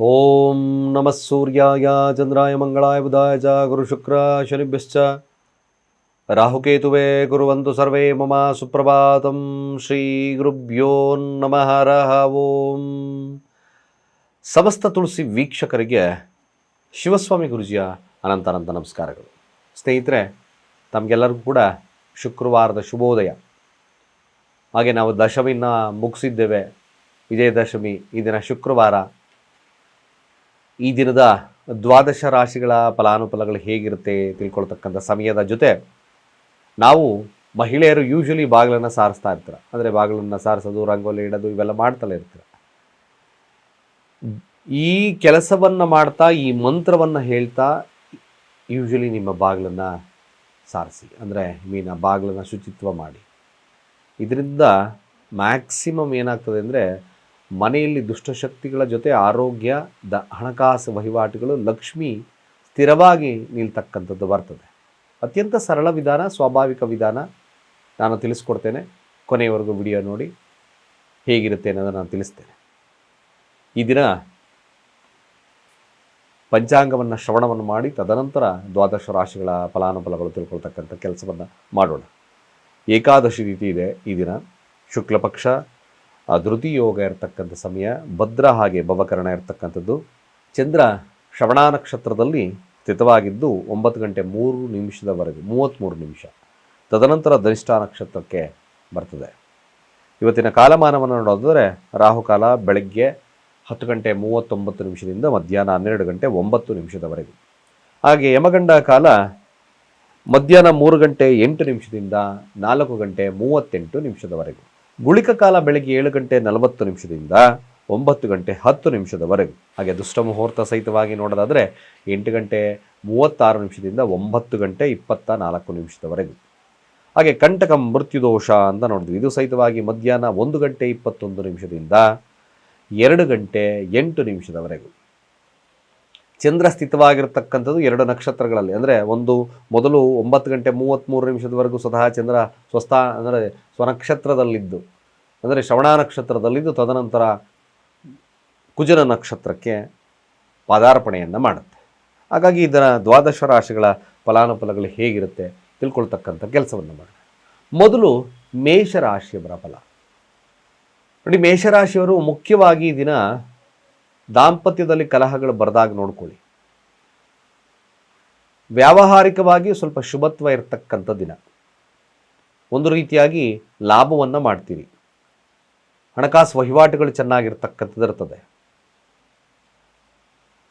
ಓಂ ನಮಃ ಸೂರ್ಯಾಯ ಚಂದ್ರಾಯ ಮಂಗಳಾಯ ಬುಧಾಯ ಚ ಗುರು ಶುಕ್ರ ಶನಿಭ್ಯಶ್ಚ ರಾಹುಕೇತುವೆ ಕುರುವಂತು ಸರ್ವೇ ಮಮ ಸುಪ್ರಭಾತಂ ಶ್ರೀ ಗುರುಭ್ಯೋ ನಮಃ ಹರ ಓಂ ಸಮಸ್ತ ತುಳಸಿ ವೀಕ್ಷಕರಿಗೆ ಶಿವಸ್ವಾಮಿ ಗುರುಜಿಯ ಅನಂತ ಅನಂತ ನಮಸ್ಕಾರಗಳು. ಸ್ನೇಹಿತರೆ, ತಮಗೆಲ್ಲರಿಗೂ ಕೂಡ ಶುಕ್ರವಾರದ ಶುಭೋದಯ. ಹಾಗೆ ನಾವು ದಶಮಿನ ಮುಗಿಸಿದ್ದೇವೆ. ವಿಜಯದಶಮಿ ಈ ದಿನ ಶುಕ್ರವಾರ. ಈ ದಿನದ ದ್ವಾದಶ ರಾಶಿಗಳ ಫಲಾನುಫಲಗಳು ಹೇಗಿರುತ್ತೆ ತಿಳ್ಕೊಳ್ತಕ್ಕಂಥ ಸಮಯದ ಜೊತೆ ನಾವು ಮಹಿಳೆಯರು ಯೂಶ್ವಲಿ ಬಾಗಿಲನ್ನು ಸಾರಿಸ್ತಾ ಇರ್ತಾರೆ. ಅಂದರೆ ಬಾಗಿಲನ್ನು ಸಾರಿಸೋದು, ರಂಗೋಲಿ ಇಡೋದು, ಇವೆಲ್ಲ ಮಾಡ್ತಲೇ ಇರ್ತಾರೆ. ಈ ಕೆಲಸವನ್ನು ಮಾಡ್ತಾ, ಈ ಮಂತ್ರವನ್ನು ಹೇಳ್ತಾ ಯೂಶ್ವಲಿ ನಿಮ್ಮ ಬಾಗಿಲನ್ನು ಸಾರಿಸಿ. ಅಂದರೆ ಮೀನ ಬಾಗಿಲನ್ನು ಶುಚಿತ್ವ ಮಾಡಿ. ಇದರಿಂದ ಮ್ಯಾಕ್ಸಿಮಮ್ ಏನಾಗ್ತದೆ ಅಂದರೆ ಮನೆಯಲ್ಲಿ ದುಷ್ಟಶಕ್ತಿಗಳ ಜೊತೆ ಆರೋಗ್ಯ, ದ ಹಣಕಾಸು ವಹಿವಾಟುಗಳು ಲಕ್ಷ್ಮಿ ಸ್ಥಿರವಾಗಿ ನಿಲ್ತಕ್ಕಂಥದ್ದು ಬರ್ತದೆ. ಅತ್ಯಂತ ಸರಳ ವಿಧಾನ, ಸ್ವಾಭಾವಿಕ ವಿಧಾನ. ನಾನು ತಿಳಿಸ್ಕೊಡ್ತೇನೆ. ಕೊನೆಯವರೆಗೂ ವಿಡಿಯೋ ನೋಡಿ. ಹೇಗಿರುತ್ತೆ ಅನ್ನೋದನ್ನು ನಾನು ತಿಳಿಸ್ತೇನೆ. ಈ ದಿನ ಪಂಚಾಂಗವನ್ನು ಶ್ರವಣವನ್ನು ಮಾಡಿ, ತದನಂತರ ದ್ವಾದಶ ರಾಶಿಗಳ ಫಲಾನುಫಲಗಳು ತಿಳ್ಕೊಳ್ತಕ್ಕಂಥ ಕೆಲಸವನ್ನು ಮಾಡೋಣ. ಏಕಾದಶಿ ರೀತಿ ಇದೆ ಈ ದಿನ. ಶುಕ್ಲ ಪಕ್ಷ ಆ ಧೃತಿ ಯೋಗ ಇರತಕ್ಕಂಥ ಸಮಯ, ಭದ್ರ ಹಾಗೆ ಭವಕರಣ ಇರತಕ್ಕಂಥದ್ದು. ಚಂದ್ರ ಶ್ರವಣ ನಕ್ಷತ್ರದಲ್ಲಿ ಸ್ಥಿತವಾಗಿದ್ದು ಒಂಬತ್ತು ಗಂಟೆ ಮೂರು ನಿಮಿಷದವರೆಗೆ, ಮೂವತ್ತ್ಮೂರು ನಿಮಿಷ. ತದನಂತರ ಧನಿಷ್ಠ ನಕ್ಷತ್ರಕ್ಕೆ ಬರ್ತದೆ. ಇವತ್ತಿನ ಕಾಲಮಾನವನ್ನು ನೋಡೋದಾದರೆ, ರಾಹುಕಾಲ ಬೆಳಗ್ಗೆ ಹತ್ತು ಗಂಟೆ ಮೂವತ್ತೊಂಬತ್ತು ನಿಮಿಷದಿಂದ ಮಧ್ಯಾಹ್ನ ಹನ್ನೆರಡು ಗಂಟೆ ಒಂಬತ್ತು ನಿಮಿಷದವರೆಗೆ. ಹಾಗೆ ಯಮಗಂಡ ಕಾಲ ಮಧ್ಯಾಹ್ನ ಮೂರು ಗಂಟೆ ಎಂಟು ನಿಮಿಷದಿಂದ ನಾಲ್ಕು ಗಂಟೆ ಮೂವತ್ತೆಂಟು ನಿಮಿಷದವರೆಗೂ. ಗುಳಿಕ ಕಾಲ ಬೆಳಗ್ಗೆ ಏಳು ಗಂಟೆ ನಲವತ್ತು ನಿಮಿಷದಿಂದ ಒಂಬತ್ತು ಗಂಟೆ ಹತ್ತು ನಿಮಿಷದವರೆಗೂ. ಹಾಗೆ ದುಷ್ಟ ಮುಹೂರ್ತ ಸಹಿತವಾಗಿ ನೋಡೋದಾದರೆ ಎಂಟು ಗಂಟೆ ಮೂವತ್ತಾರು ನಿಮಿಷದಿಂದ ಒಂಬತ್ತು ಗಂಟೆ ಇಪ್ಪತ್ತ ನಾಲ್ಕು ನಿಮಿಷದವರೆಗೂ. ಹಾಗೆ ಕಂಟಕ ಮೃತ್ಯುದೋಷ ಅಂತ ನೋಡಿದ್ವಿ. ಇದು ಸಹಿತವಾಗಿ ಮಧ್ಯಾಹ್ನ ಒಂದು ಗಂಟೆ ಇಪ್ಪತ್ತೊಂದು ನಿಮಿಷದಿಂದ ಎರಡು ಗಂಟೆ ಎಂಟು ನಿಮಿಷದವರೆಗೂ. ಚಂದ್ರ ಸ್ಥಿತವಾಗಿರ್ತಕ್ಕಂಥದ್ದು ಎರಡು ನಕ್ಷತ್ರಗಳಲ್ಲಿ. ಅಂದರೆ ಒಂದು ಮೊದಲು ಒಂಬತ್ತು ಗಂಟೆ ಮೂವತ್ತ್ಮೂರು ನಿಮಿಷದವರೆಗೂ ಸ್ವತಃ ಚಂದ್ರ ಸ್ವಸ್ಥ, ಅಂದರೆ ಸ್ವನಕ್ಷತ್ರದಲ್ಲಿದ್ದು. ಅಂದರೆ ಶ್ರವಣ ನಕ್ಷತ್ರದಲ್ಲಿದ್ದು, ತದನಂತರ ಕುಜನ ನಕ್ಷತ್ರಕ್ಕೆ ಪಾದಾರ್ಪಣೆಯನ್ನು ಮಾಡುತ್ತೆ. ಹಾಗಾಗಿ ಇದರ ದ್ವಾದಶ ರಾಶಿಗಳ ಫಲಾನುಫಲಗಳು ಹೇಗಿರುತ್ತೆ ತಿಳ್ಕೊಳ್ತಕ್ಕಂಥ ಕೆಲಸವನ್ನು ಮಾಡೋಣ. ಮೊದಲು ಮೇಷರಾಶಿಯವರ ಫಲ. ನೋಡಿ, ಮೇಷರಾಶಿಯವರು ಮುಖ್ಯವಾಗಿ ದಿನ ದಾಂಪತ್ಯದಲ್ಲಿ ಕಲಹಗಳು ಬರೆದಾಗ ನೋಡ್ಕೊಳ್ಳಿ. ವ್ಯಾವಹಾರಿಕವಾಗಿ ಸ್ವಲ್ಪ ಶುಭತ್ವ ಇರತಕ್ಕಂಥ ದಿನ. ಒಂದು ರೀತಿಯಾಗಿ ಲಾಭವನ್ನು ಮಾಡ್ತೀರಿ. ಹಣಕಾಸು ವಹಿವಾಟುಗಳು ಚೆನ್ನಾಗಿರ್ತಕ್ಕಂಥದ್ದು ಇರ್ತದೆ.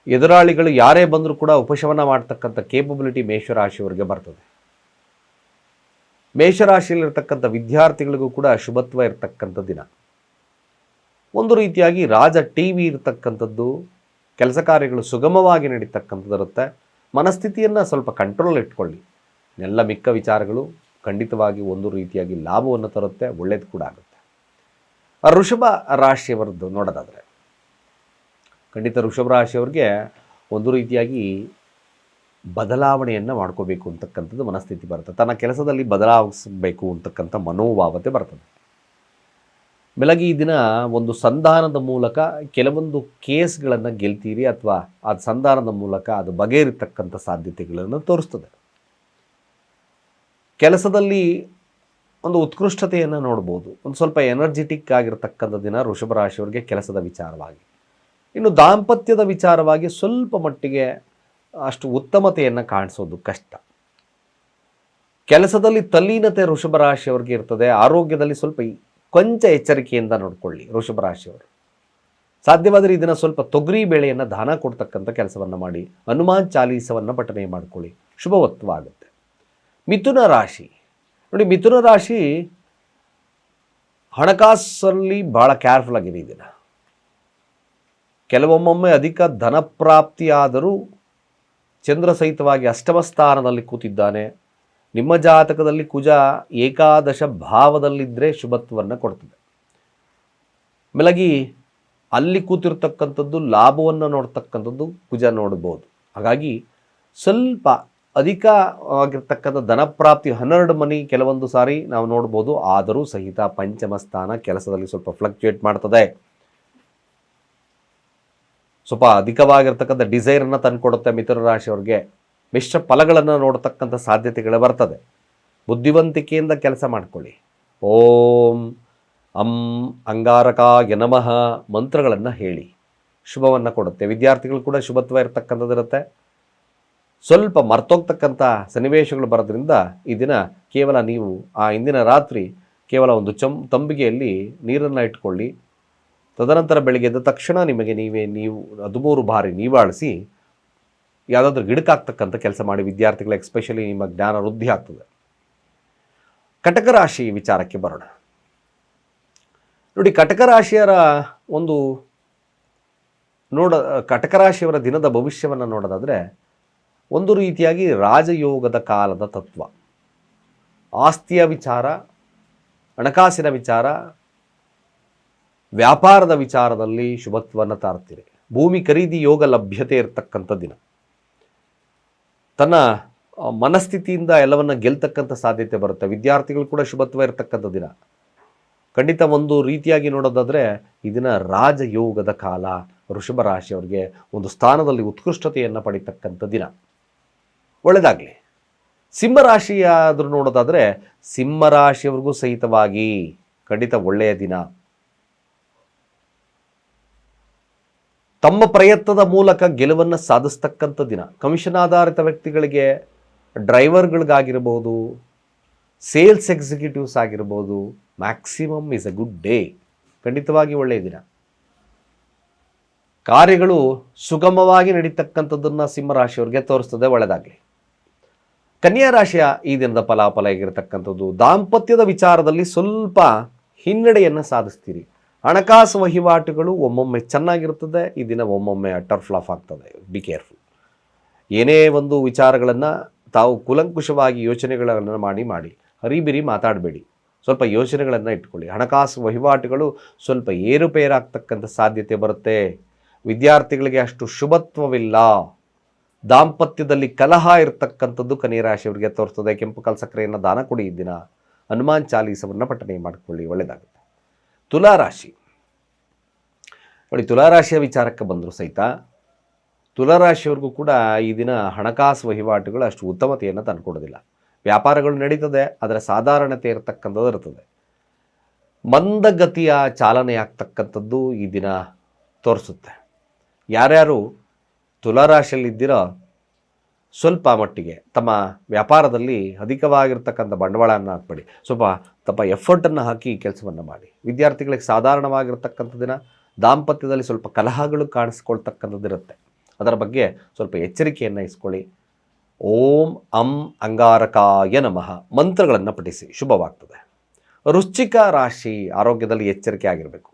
ಎದುರಾಳಿಗಳು ಯಾರೇ ಬಂದರೂ ಕೂಡ ಉಪಶಮನ ಮಾಡ್ತಕ್ಕಂಥ ಕೇಪಬಿಲಿಟಿ ಮೇಷರಾಶಿಯವರಿಗೆ ಬರ್ತದೆ. ಮೇಷರಾಶಿಯಲ್ಲಿರ್ತಕ್ಕಂಥ ವಿದ್ಯಾರ್ಥಿಗಳಿಗೂ ಕೂಡ ಶುಭತ್ವ ಇರತಕ್ಕಂಥ ದಿನ. ಒಂದು ರೀತಿಯಾಗಿ ರಾಜ ಟಿ ವಿ ಇರತಕ್ಕಂಥದ್ದು, ಕೆಲಸ ಕಾರ್ಯಗಳು ಸುಗಮವಾಗಿ ನಡೀತಕ್ಕಂಥದ್ದು ಇರುತ್ತೆ. ಮನಸ್ಥಿತಿಯನ್ನು ಸ್ವಲ್ಪ ಕಂಟ್ರೋಲ್ ಇಟ್ಕೊಳ್ಳಿ. ಎಲ್ಲ ಮಿಕ್ಕ ವಿಚಾರಗಳು ಖಂಡಿತವಾಗಿ ಒಂದು ರೀತಿಯಾಗಿ ಲಾಭವನ್ನು ತರುತ್ತೆ, ಒಳ್ಳೇದು ಕೂಡ ಆಗುತ್ತೆ. ಋಷಭ ರಾಶಿಯವರದ್ದು ನೋಡೋದಾದರೆ, ಖಂಡಿತ ಋಷಭ ರಾಶಿಯವ್ರಿಗೆ ಒಂದು ರೀತಿಯಾಗಿ ಬದಲಾವಣೆಯನ್ನು ಮಾಡ್ಕೋಬೇಕು ಅಂತಕ್ಕಂಥದ್ದು ಮನಸ್ಥಿತಿ ಬರುತ್ತೆ. ತನ್ನ ಕೆಲಸದಲ್ಲಿ ಬದಲಾವಿಸಬೇಕು ಅಂತಕ್ಕಂಥ ಮನೋಭಾವತೆ ಬರ್ತದೆ. ಬೆಳಗ್ಗೆ ಈ ದಿನ ಒಂದು ಸಂಧಾನದ ಮೂಲಕ ಕೆಲವೊಂದು ಕೇಸ್ಗಳನ್ನು ಗೆಲ್ತೀರಿ ಅಥವಾ ಆ ಸಂಧಾನದ ಮೂಲಕ ಅದು ಬಗೆಹರಿತಕ್ಕಂಥ ಸಾಧ್ಯತೆಗಳನ್ನು ತೋರಿಸ್ತದೆ. ಕೆಲಸದಲ್ಲಿ ಒಂದು ಉತ್ಕೃಷ್ಟತೆಯನ್ನು ನೋಡ್ಬೋದು. ಒಂದು ಸ್ವಲ್ಪ ಎನರ್ಜೆಟಿಕ್ ಆಗಿರತಕ್ಕಂಥ ದಿನ ವೃಷಭ ರಾಶಿಯವರಿಗೆ ಕೆಲಸದ ವಿಚಾರವಾಗಿ. ಇನ್ನು ದಾಂಪತ್ಯದ ವಿಚಾರವಾಗಿ ಸ್ವಲ್ಪ ಮಟ್ಟಿಗೆ ಅಷ್ಟು ಉತ್ತಮತೆಯನ್ನು ಕಾಣಿಸೋದು ಕಷ್ಟ. ಕೆಲಸದಲ್ಲಿ ತಲ್ಲೀನತೆ ವೃಷಭ ರಾಶಿಯವರಿಗೆ ಇರ್ತದೆ. ಆರೋಗ್ಯದಲ್ಲಿ ಸ್ವಲ್ಪ ಕೊಂಚ ಎಚ್ಚರಿಕೆಯಿಂದ ನೋಡಿಕೊಳ್ಳಿ ವೃಷಭ ರಾಶಿಯವರು. ಸಾಧ್ಯವಾದರೆ ಇದನ್ನು ಸ್ವಲ್ಪ ತೊಗರಿ ಬೇಳೆಯನ್ನು ದಾನ ಕೊಡ್ತಕ್ಕಂಥ ಕೆಲಸವನ್ನು ಮಾಡಿ, ಹನುಮಾನ್ ಚಾಲೀಸವನ್ನು ಪಠನೆ ಮಾಡ್ಕೊಳ್ಳಿ. ಶುಭವತ್ವವಾಗುತ್ತೆ ಮಿಥುನ ರಾಶಿ. ನೋಡಿ, ಮಿಥುನ ರಾಶಿ ಹಣಕಾಸಲ್ಲಿ ಭಾಳ ಕೇರ್ಫುಲ್ ಆಗಿದೆ ಇದನ್ನು ದಿನ. ಕೆಲವೊಮ್ಮೊಮ್ಮೆ ಅಧಿಕ ಧನಪ್ರಾಪ್ತಿಯಾದರೂ ಚಂದ್ರ ಸಹಿತವಾಗಿ ಅಷ್ಟಮ ಸ್ಥಾನದಲ್ಲಿ ಕೂತಿದ್ದಾನೆ. ನಿಮ್ಮ ಜಾತಕದಲ್ಲಿ ಕುಜ ಏಕಾದಶ ಭಾವದಲ್ಲಿದ್ದರೆ ಶುಭತ್ವವನ್ನು ಕೊಡ್ತದೆ. ಮೆಲಗಿ, ಅಲ್ಲಿ ಕೂತಿರ್ತಕ್ಕಂಥದ್ದು ಲಾಭವನ್ನು ನೋಡ್ತಕ್ಕಂಥದ್ದು ಕುಜ ನೋಡ್ಬೋದು. ಹಾಗಾಗಿ ಸ್ವಲ್ಪ ಅಧಿಕ ಆಗಿರ್ತಕ್ಕಂಥ ಧನಪ್ರಾಪ್ತಿ ಹನ್ನೆರಡು ಮನಿ ಕೆಲವೊಂದು ಸಾರಿ ನಾವು ನೋಡ್ಬೋದು, ಆದರೂ ಸಹಿತ ಪಂಚಮ ಸ್ಥಾನ ಕೆಲಸದಲ್ಲಿ ಸ್ವಲ್ಪ ಫ್ಲಕ್ಚುಯೇಟ್ ಮಾಡ್ತದೆ. ಸ್ವಲ್ಪ ಅಧಿಕವಾಗಿರ್ತಕ್ಕಂಥ ಡಿಸೈರನ್ನು ತಂದುಕೊಡುತ್ತೆ ಮಿಥುನ ರಾಶಿಯವ್ರಿಗೆ. ಮಿಶ್ರ ಫಲಗಳನ್ನು ನೋಡತಕ್ಕಂಥ ಸಾಧ್ಯತೆಗಳು ಬರ್ತದೆ. ಬುದ್ಧಿವಂತಿಕೆಯಿಂದ ಕೆಲಸ ಮಾಡ್ಕೊಳ್ಳಿ. ಓಂ ಅಂ ಅಂಗಾರಕಾಯ ನಮಃ ಮಂತ್ರಗಳನ್ನು ಹೇಳಿ. ಶುಭವನ್ನು ಕೊಡುತ್ತೆ. ವಿದ್ಯಾರ್ಥಿಗಳು ಕೂಡ ಶುಭತ್ವ ಇರತಕ್ಕಂಥದ್ದಿರುತ್ತೆ ಸ್ವಲ್ಪ ಮರ್ತೋಗ್ತಕ್ಕಂಥ ಸನ್ನಿವೇಶಗಳು ಬರೋದ್ರಿಂದ ಈ ದಿನ ಕೇವಲ ನೀವು, ಆ ಇಂದಿನ ರಾತ್ರಿ ಕೇವಲ ಒಂದು ಚಂ, ತಂಬಿಗೆಯಲ್ಲಿ ನೀರನ್ನು ಇಟ್ಕೊಳ್ಳಿ. ತದನಂತರ ಬೆಳಗ್ಗೆ ಎದ್ದ ತಕ್ಷಣ ನಿಮಗೆ ನೀವೇ, ನೀವು ಹದಿಮೂರು ಬಾರಿ ನೀವಾಳಿಸಿ ಯಾವುದಾದ್ರೂ ಗಿಡಕ್ಕಾಗ್ತಕ್ಕಂಥ ಕೆಲಸ ಮಾಡಿ ವಿದ್ಯಾರ್ಥಿಗಳ ಎಕ್ಸ್ಪೆಷಲಿ ನಿಮ್ಮ ಜ್ಞಾನ ವೃದ್ಧಿ ಆಗ್ತದೆ. ಕಟಕ ರಾಶಿ ವಿಚಾರಕ್ಕೆ ಬರೋಣ. ನೋಡಿ, ಕಟಕ ರಾಶಿಯರ ಒಂದು ನೋಡ, ಕಟಕ ರಾಶಿಯವರ ದಿನದ ಭವಿಷ್ಯವನ್ನು ನೋಡೋದಾದರೆ, ಒಂದು ರೀತಿಯಾಗಿ ರಾಜಯೋಗದ ಕಾಲದ ತತ್ವ. ಆಸ್ತಿಯ ವಿಚಾರ, ಹಣಕಾಸಿನ ವಿಚಾರ, ವ್ಯಾಪಾರದ ವಿಚಾರದಲ್ಲಿ ಶುಭತ್ವವನ್ನು ತಾರ್ತೀರಿ. ಭೂಮಿ ಖರೀದಿ ಯೋಗ ಲಭ್ಯತೆ ಇರತಕ್ಕಂಥ ದಿನ. ತನ್ನ ಮನಸ್ಥಿತಿಯಿಂದ ಎಲ್ಲವನ್ನ ಗೆಲ್ತಕ್ಕಂಥ ಸಾಧ್ಯತೆ ಬರುತ್ತೆ. ವಿದ್ಯಾರ್ಥಿಗಳು ಕೂಡ ಶುಭತ್ವ ಇರತಕ್ಕಂಥ ದಿನ. ಖಂಡಿತ ಒಂದು ರೀತಿಯಾಗಿ ನೋಡೋದಾದರೆ ಇದನ್ನ ರಾಜಯೋಗದ ಕಾಲ, ವೃಷಭ ರಾಶಿಯವರಿಗೆ ಒಂದು ಸ್ಥಾನದಲ್ಲಿ ಉತ್ಕೃಷ್ಟತೆಯನ್ನು ಪಡಿತಕ್ಕಂಥ ದಿನ. ಒಳ್ಳೆಯದಾಗಲಿ ಸಿಂಹರಾಶಿಯಾದರೂ ನೋಡೋದಾದರೆ ಸಿಂಹರಾಶಿಯವ್ರಿಗೂ ಸಹಿತವಾಗಿ ಖಂಡಿತ ಒಳ್ಳೆಯ ದಿನ. ತಮ್ಮ ಪ್ರಯತ್ನದ ಮೂಲಕ ಗೆಲುವನ್ನು ಸಾಧಿಸ್ತಕ್ಕಂಥ ದಿನ. ಕಮಿಷನ್ ಆಧಾರಿತ ವ್ಯಕ್ತಿಗಳಿಗೆ ಡ್ರೈವರ್ಗಳಿಗಾಗಿರ್ಬೋದು, ಸೇಲ್ಸ್ ಎಕ್ಸಿಕ್ಯೂಟಿವ್ಸ್ ಆಗಿರ್ಬೋದು, maximum is a good day. ಖಂಡಿತವಾಗಿ ಒಳ್ಳೆಯ ದಿನ. ಕಾರ್ಯಗಳು ಸುಗಮವಾಗಿ ನಡೀತಕ್ಕಂಥದ್ದನ್ನು ಸಿಂಹರಾಶಿಯವ್ರಿಗೆ ತೋರಿಸ್ತದೆ ಒಳ್ಳೆಯದಾಗಲಿ ಕನ್ಯಾ ರಾಶಿಯ ಈ ದಿನದ ಫಲಾಫಲ ಆಗಿರತಕ್ಕಂಥದ್ದು ದಾಂಪತ್ಯದ ವಿಚಾರದಲ್ಲಿ ಸ್ವಲ್ಪ ಹಿನ್ನಡೆಯನ್ನು ಸಾಧಿಸ್ತೀರಿ. ಹಣಕಾಸು ವಹಿವಾಟುಗಳು ಒಮ್ಮೊಮ್ಮೆ ಚೆನ್ನಾಗಿರ್ತದೆ ಈ ದಿನ ಒಮ್ಮೊಮ್ಮೆ ಅಟರ್ ಫ್ಲಾಫ್ ಆಗ್ತದೆ. ಬಿ ಕೇರ್ಫುಲ್ ಏನೇ ಒಂದು ವಿಚಾರಗಳನ್ನು ತಾವು ಕುಲಂಕುಷವಾಗಿ ಯೋಚನೆಗಳನ್ನು ಮಾಡಿ ಮಾಡಿ, ಹರಿಬಿರಿ ಮಾತಾಡಬೇಡಿ. ಸ್ವಲ್ಪ ಯೋಚನೆಗಳನ್ನು ಇಟ್ಕೊಳ್ಳಿ. ಹಣಕಾಸು ವಹಿವಾಟುಗಳು ಸ್ವಲ್ಪ ಏರುಪೇರಾಗ್ತಕ್ಕಂಥ ಸಾಧ್ಯತೆ ಬರುತ್ತೆ. ವಿದ್ಯಾರ್ಥಿಗಳಿಗೆ ಅಷ್ಟು ಶುಭತ್ವವಿಲ್ಲ. ದಾಂಪತ್ಯದಲ್ಲಿ ಕಲಹ ಇರತಕ್ಕಂಥದ್ದು ಕನ್ಯರಾಶಿಯವರಿಗೆ ತೋರಿಸ್ತದೆ ಕೆಂಪು ಕಲ್ಸಕ್ರೆಯನ್ನು ದಾನ ಕೊಡಿ ಈ ದಿನ. ಹನುಮಾನ್ ಚಾಲೀಸವನ್ನು ಪಠಣೆ ಮಾಡಿಕೊಳ್ಳಿ. ಒಳ್ಳೆಯದಾಗುತ್ತೆ ತುಲಾರಾಶಿ. ನೋಡಿ, ತುಲಾರಾಶಿಯ ವಿಚಾರಕ್ಕೆ ಬಂದರು ಸಹಿತ ತುಲಾರಾಶಿಯವ್ರಿಗೂ ಕೂಡ ಈ ದಿನ ಹಣಕಾಸು ವಹಿವಾಟುಗಳು ಅಷ್ಟು ಉತ್ತಮತೆಯನ್ನು ತಂದುಕೊಡೋದಿಲ್ಲ. ವ್ಯಾಪಾರಗಳು ನಡೀತದೆ ಅದರ ಸಾಧಾರಣತೆ ಇರತಕ್ಕಂಥದ್ದು ಇರ್ತದೆ. ಮಂದಗತಿಯ ಚಾಲನೆ ಆಗ್ತಕ್ಕಂಥದ್ದು ಈ ದಿನ ತೋರಿಸುತ್ತೆ. ಯಾರ್ಯಾರು ತುಲಾರಾಶಿಯಲ್ಲಿದ್ದೀರೋ ಸ್ವಲ್ಪ ಮಟ್ಟಿಗೆ ತಮ್ಮ ವ್ಯಾಪಾರದಲ್ಲಿ ಅಧಿಕವಾಗಿರ್ತಕ್ಕಂಥ ಬಂಡವಾಳವನ್ನು ಹಾಕ್ಬೇಡಿ. ಸ್ವಲ್ಪ ತಮ್ಮ ಎಫರ್ಟನ್ನು ಹಾಕಿ ಕೆಲಸವನ್ನು ಮಾಡಿ. ವಿದ್ಯಾರ್ಥಿಗಳಿಗೆ ಸಾಧಾರಣವಾಗಿರ್ತಕ್ಕಂಥ ದಿನ ದಾಂಪತ್ಯದಲ್ಲಿ ಸ್ವಲ್ಪ ಕಲಹಗಳು ಕಾಣಿಸ್ಕೊಳ್ತಕ್ಕಂಥದ್ದಿರುತ್ತೆ ಅದರ ಬಗ್ಗೆ ಸ್ವಲ್ಪ ಎಚ್ಚರಿಕೆಯನ್ನು ಇಸ್ಕೊಳ್ಳಿ. ಓಂ ಅಂ ಅಂಗಾರಕಾಯ ನಮಃ. ಮಂತ್ರಗಳನ್ನು ಪಠಿಸಿ. ಶುಭವಾಗ್ತದೆ. ರುಚಿಕ ರಾಶಿ ಆರೋಗ್ಯದಲ್ಲಿ ಎಚ್ಚರಿಕೆ ಆಗಿರಬೇಕು.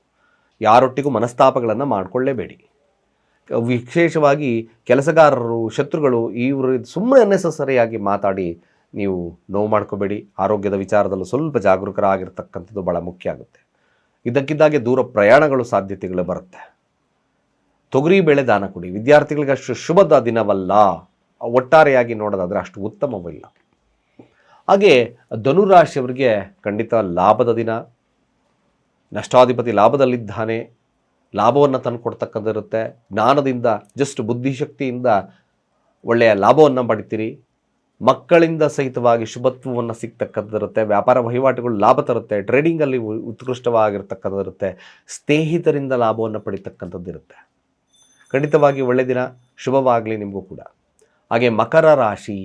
ಯಾರೊಟ್ಟಿಗೂ ಮನಸ್ತಾಪಗಳನ್ನು ಮಾಡಿಕೊಳ್ಳೇಬೇಡಿ. ವಿಶೇಷವಾಗಿ ಕೆಲಸಗಾರರು, ಶತ್ರುಗಳು ಇವರು ಸುಮ್ಮನೆ ಅನ್ನೆಸಸರಿಯಾಗಿ ಮಾತಾಡಿ ನೀವು ನೋವು ಮಾಡ್ಕೋಬೇಡಿ. ಆರೋಗ್ಯದ ವಿಚಾರದಲ್ಲೂ ಸ್ವಲ್ಪ ಜಾಗರೂಕರಾಗಿರ್ತಕ್ಕಂಥದ್ದು ಭಾಳ ಮುಖ್ಯ ಆಗುತ್ತೆ. ಇದಕ್ಕಿದ್ದಾಗೆ ದೂರ ಪ್ರಯಾಣಗಳು ಸಾಧ್ಯತೆಗಳು ಬರುತ್ತೆ. ತೊಗರಿ ಬೇಳೆ ದಾನ ಕೊಡಿ. ವಿದ್ಯಾರ್ಥಿಗಳಿಗೆ ಅಷ್ಟು ಶುಭದ ದಿನವಲ್ಲ. ಒಟ್ಟಾರೆಯಾಗಿ ನೋಡೋದಾದರೆ ಅಷ್ಟು ಉತ್ತಮವಿಲ್ಲ ಹಾಗೆ ಧನುರಾಶಿಯವರಿಗೆ ಖಂಡಿತ ಲಾಭದ ದಿನ. ನಷ್ಟಾಧಿಪತಿ ಲಾಭದಲ್ಲಿದ್ದಾನೆ. ಲಾಭವನ್ನು ತಂದುಕೊಡ್ತಕ್ಕಂಥದ್ದಿರುತ್ತೆ ಜ್ಞಾನದಿಂದ ಜಸ್ಟ್ ಬುದ್ಧಿಶಕ್ತಿಯಿಂದ ಒಳ್ಳೆಯ ಲಾಭವನ್ನು ಪಡಿತೀರಿ. ಮಕ್ಕಳಿಂದ ಸಹಿತವಾಗಿ ಶುಭತ್ವವನ್ನು ಸಿಗ್ತಕ್ಕಂಥದ್ದಿರುತ್ತೆ. ವ್ಯಾಪಾರ ವಹಿವಾಟುಗಳು ಲಾಭ ತರುತ್ತೆ. ಟ್ರೇಡಿಂಗಲ್ಲಿ ಉತ್ಕೃಷ್ಟವಾಗಿರ್ತಕ್ಕಂಥದ್ದಿರುತ್ತೆ. ಸ್ನೇಹಿತರಿಂದ ಲಾಭವನ್ನು ಪಡಿತಕ್ಕಂಥದ್ದಿರುತ್ತೆ. ಖಂಡಿತವಾಗಿ ಒಳ್ಳೆಯ ದಿನ, ಶುಭವಾಗಲಿ ನಿಮಗೂ ಕೂಡ. ಹಾಗೆ ಮಕರ ರಾಶಿ.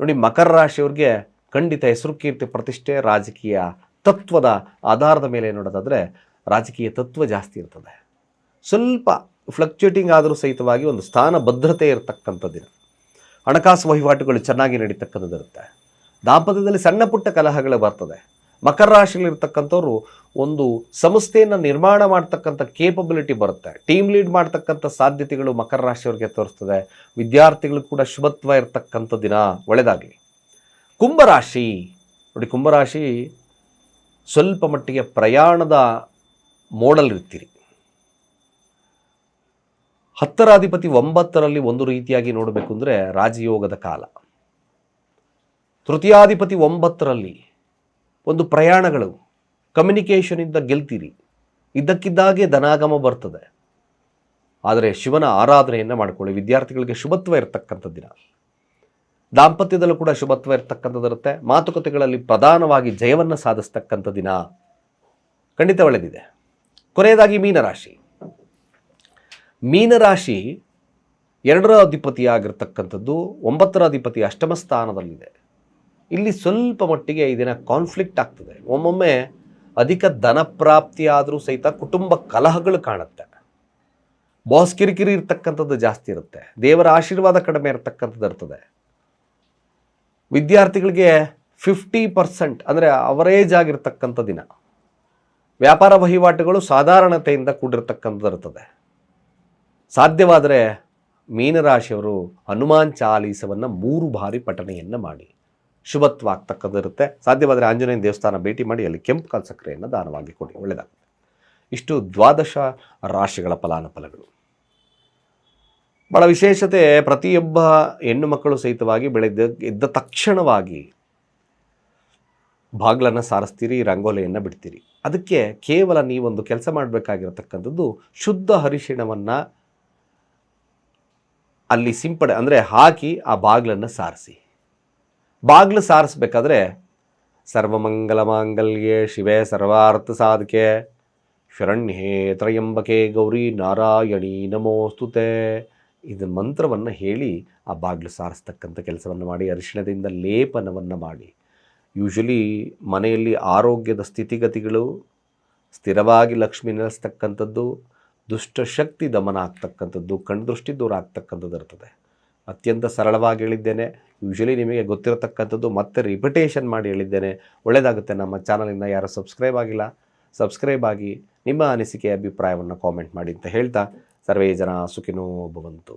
ನೋಡಿ, ಮಕರ ರಾಶಿಯವ್ರಿಗೆ ಖಂಡಿತ ಹೆಸರು ಕೀರ್ತಿ ಪ್ರತಿಷ್ಠೆ, ರಾಜಕೀಯ ತತ್ವದ ಆಧಾರದ ಮೇಲೆ ನೋಡೋದಾದರೆ ರಾಜಕೀಯ ತತ್ವ ಜಾಸ್ತಿ ಇರ್ತದೆ. ಸ್ವಲ್ಪ ಫ್ಲಕ್ಚುಯೇಟಿಂಗ್ ಆದರೂ ಸಹಿತವಾಗಿ ಒಂದು ಸ್ಥಾನ ಭದ್ರತೆ ಇರತಕ್ಕಂಥ ದಿನ ಹಣಕಾಸು ವಹಿವಾಟುಗಳು ಚೆನ್ನಾಗಿ ನಡೀತಕ್ಕಂಥದ್ದಿರುತ್ತೆ ದಾಂಪತ್ಯದಲ್ಲಿ ಸಣ್ಣ ಪುಟ್ಟ ಕಲಹಗಳು ಬರ್ತದೆ. ಮಕರ ರಾಶಿಗಳಿರ್ತಕ್ಕಂಥವ್ರು ಒಂದು ಸಂಸ್ಥೆಯನ್ನು ನಿರ್ಮಾಣ ಮಾಡ್ತಕ್ಕಂಥ ಕೇಪಬಿಲಿಟಿ ಬರುತ್ತೆ. ಟೀಮ್ ಲೀಡ್ ಮಾಡ್ತಕ್ಕಂಥ ಸಾಧ್ಯತೆಗಳು ಮಕರ ರಾಶಿಯವರಿಗೆ ತೋರಿಸ್ತದೆ. ವಿದ್ಯಾರ್ಥಿಗಳು ಕೂಡ ಶುಭತ್ವ ಇರತಕ್ಕಂಥ ದಿನ ಒಳ್ಳೆಯದಾಗಲಿ ಕುಂಭರಾಶಿ ನೋಡಿ ಕುಂಭರಾಶಿ ಸ್ವಲ್ಪ ಮಟ್ಟಿಗೆ ಪ್ರಯಾಣದ ಮೋಡಲ್ಲಿರ್ತೀರಿ ಹತ್ತರಾಧಿಪತಿ ಒಂಬತ್ತರಲ್ಲಿ ಒಂದು ರೀತಿಯಾಗಿ ನೋಡಬೇಕು ಅಂದರೆ ರಾಜಯೋಗದ ಕಾಲ. ತೃತೀಯಾಧಿಪತಿ ಒಂಬತ್ತರಲ್ಲಿ ಒಂದು ಪ್ರಯಾಣಗಳು ಕಮ್ಯುನಿಕೇಷನಿಂದ ಗೆಲ್ತೀರಿ. ಇದ್ದಕ್ಕಿದ್ದಾಗೆ ಧನಾಗಮ ಬರ್ತದೆ. ಆದರೆ ಶಿವನ ಆರಾಧನೆಯನ್ನು ಮಾಡಿಕೊಳ್ಳಿ. ವಿದ್ಯಾರ್ಥಿಗಳಿಗೆ ಶುಭತ್ವ ಇರತಕ್ಕಂಥ ದಿನ ದಾಂಪತ್ಯದಲ್ಲೂ ಕೂಡ ಶುಭತ್ವ ಇರತಕ್ಕಂಥದ್ದು ಇರುತ್ತೆ ಮಾತುಕತೆಗಳಲ್ಲಿ ಪ್ರಧಾನವಾಗಿ ಜಯವನ್ನು ಸಾಧಿಸ್ತಕ್ಕಂಥ ದಿನ ಖಂಡಿತ ಒಳ್ಳೆದಿದೆ. ಕೊನೆಯದಾಗಿ ಮೀನರಾಶಿ. ಮೀನರಾಶಿ ಎರಡರ ಅಧಿಪತಿಯಾಗಿರ್ತಕ್ಕಂಥದ್ದು ಒಂಬತ್ತರ ಅಧಿಪತಿ ಅಷ್ಟಮ ಸ್ಥಾನದಲ್ಲಿದೆ. ಇಲ್ಲಿ ಸ್ವಲ್ಪ ಮಟ್ಟಿಗೆ ಇದನ್ನು ದಿನ ಕಾನ್ಫ್ಲಿಕ್ಟ್ ಆಗ್ತದೆ. ಒಮ್ಮೊಮ್ಮೆ ಅಧಿಕ ಧನ ಪ್ರಾಪ್ತಿಯಾದರೂ ಸಹಿತ ಕುಟುಂಬ ಕಲಹಗಳು ಕಾಣುತ್ತೆ. ಬಾಸ್ ಕಿರಿಕಿರಿ ಇರ್ತಕ್ಕಂಥದ್ದು ಜಾಸ್ತಿ ಇರುತ್ತೆ. ದೇವರ ಆಶೀರ್ವಾದ ಕಡಿಮೆ ಇರತಕ್ಕಂಥದ್ದು ಇರ್ತದೆ. ವಿದ್ಯಾರ್ಥಿಗಳಿಗೆ ಫಿಫ್ಟಿ ಪರ್ಸೆಂಟ್ ಅಂದರೆ ಅವರೇಜ್ ಆಗಿರ್ತಕ್ಕಂಥ ದಿನ. ವ್ಯಾಪಾರ ವಹಿವಾಟುಗಳು ಸಾಧಾರಣತೆಯಿಂದ ಕೂಡಿರ್ತಕ್ಕಂಥದ್ದು ಇರ್ತದೆ. ಸಾಧ್ಯವಾದರೆ ಮೀನರಾಶಿಯವರು ಹನುಮಾನ್ ಚಾಲೀಸವನ್ನು ಮೂರು ಬಾರಿ ಪಠಣೆಯನ್ನು ಮಾಡಿ. ಶುಭತ್ವ ಆಗ್ತಕ್ಕಂಥದ್ದಿರುತ್ತೆ ಸಾಧ್ಯವಾದರೆ ಆಂಜನೇಯ ದೇವಸ್ಥಾನ ಭೇಟಿ ಮಾಡಿ, ಅಲ್ಲಿ ಕೆಂಪು ಕಾಲು ಸಕ್ಕರೆಯನ್ನು ದಾನವಾಗಿ ಕೊಡಿ. ಒಳ್ಳೆಯದಾಗುತ್ತೆ ಇಷ್ಟು ದ್ವಾದಶ ರಾಶಿಗಳ ಫಲಾನುಫಲಗಳು. ಭಾಳ ವಿಶೇಷತೆ ಪ್ರತಿಯೊಬ್ಬ ಹೆಣ್ಣು ಮಕ್ಕಳು ಸಹಿತವಾಗಿ ಬೆಳೆದ, ಎದ್ದ ತಕ್ಷಣವಾಗಿ ಬಾಗ್ಲನ್ನು ಸಾರಿಸ್ತೀರಿ, ರಂಗೋಲಿಯನ್ನು ಬಿಡ್ತೀರಿ. ಅದಕ್ಕೆ ಕೇವಲ ನೀವೊಂದು ಕೆಲಸ ಮಾಡಬೇಕಾಗಿರತಕ್ಕಂಥದ್ದು ಶುದ್ಧ ಹರಿಶಿಣವನ್ನು ಅಲ್ಲಿ ಸಿಂಪಡೆ, ಅಂದರೆ ಹಾಕಿ ಆ ಬಾಗ್ಲನ್ನು ಸಾರಿಸಿ. ಬಾಗ್ಲು ಸಾರಿಸ್ಬೇಕಾದ್ರೆ ಸರ್ವಮಂಗಲ ಮಾಂಗಲ್ಯೆ, ಶಿವೆ ಸರ್ವಾರ್ಥ ಸಾಧಕೆ, ಶರಣ್ಯೇ ತ್ರಯಂಬಕೆ ಗೌರಿ ನಾರಾಯಣಿ ನಮೋಸ್ತುತೆ. ಇದು ಮಂತ್ರವನ್ನು ಹೇಳಿ ಆ ಬಾಗಿಲು ಸಾರಿಸ್ತಕ್ಕಂಥ ಕೆಲಸವನ್ನು ಮಾಡಿ, ಅರಿಶಿಣದಿಂದ ಲೇಪನವನ್ನು ಮಾಡಿ. ಯೂಶಲಿ ಮನೆಯಲ್ಲಿ ಆರೋಗ್ಯದ ಸ್ಥಿತಿಗತಿಗಳು ಸ್ಥಿರವಾಗಿ ಲಕ್ಷ್ಮಿ ನೆಲೆಸ್ತಕ್ಕಂಥದ್ದು ದುಷ್ಟಶಕ್ತಿ ದಮನ ಆಗ್ತಕ್ಕಂಥದ್ದು ಕಣ್ದೃಷ್ಟಿ ದೂರ ಆಗ್ತಕ್ಕಂಥದ್ದು ಇರ್ತದೆ. ಅತ್ಯಂತ ಸರಳವಾಗಿ ಹೇಳಿದ್ದೇನೆ. ಯೂಶಲಿ ನಿಮಗೆ ಗೊತ್ತಿರತಕ್ಕಂಥದ್ದು ಮತ್ತೆ ರಿಪಿಟೇಷನ್ ಮಾಡಿ ಹೇಳಿದ್ದೇನೆ. ಒಳ್ಳೆಯದಾಗುತ್ತೆ ನಮ್ಮ ಚಾನಲಿಂದ ಯಾರು ಸಬ್ಸ್ಕ್ರೈಬ್ ಆಗಿಲ್ಲ ಸಬ್ಸ್ಕ್ರೈಬ್ ಆಗಿ ನಿಮ್ಮ ಅನಿಸಿಕೆ, ಅಭಿಪ್ರಾಯವನ್ನು ಕಾಮೆಂಟ್ ಮಾಡಿ ಅಂತ ಹೇಳ್ತಾ, ಸರ್ವೇ ಜನ ಸುಖಿನೋ ಭವಂತು.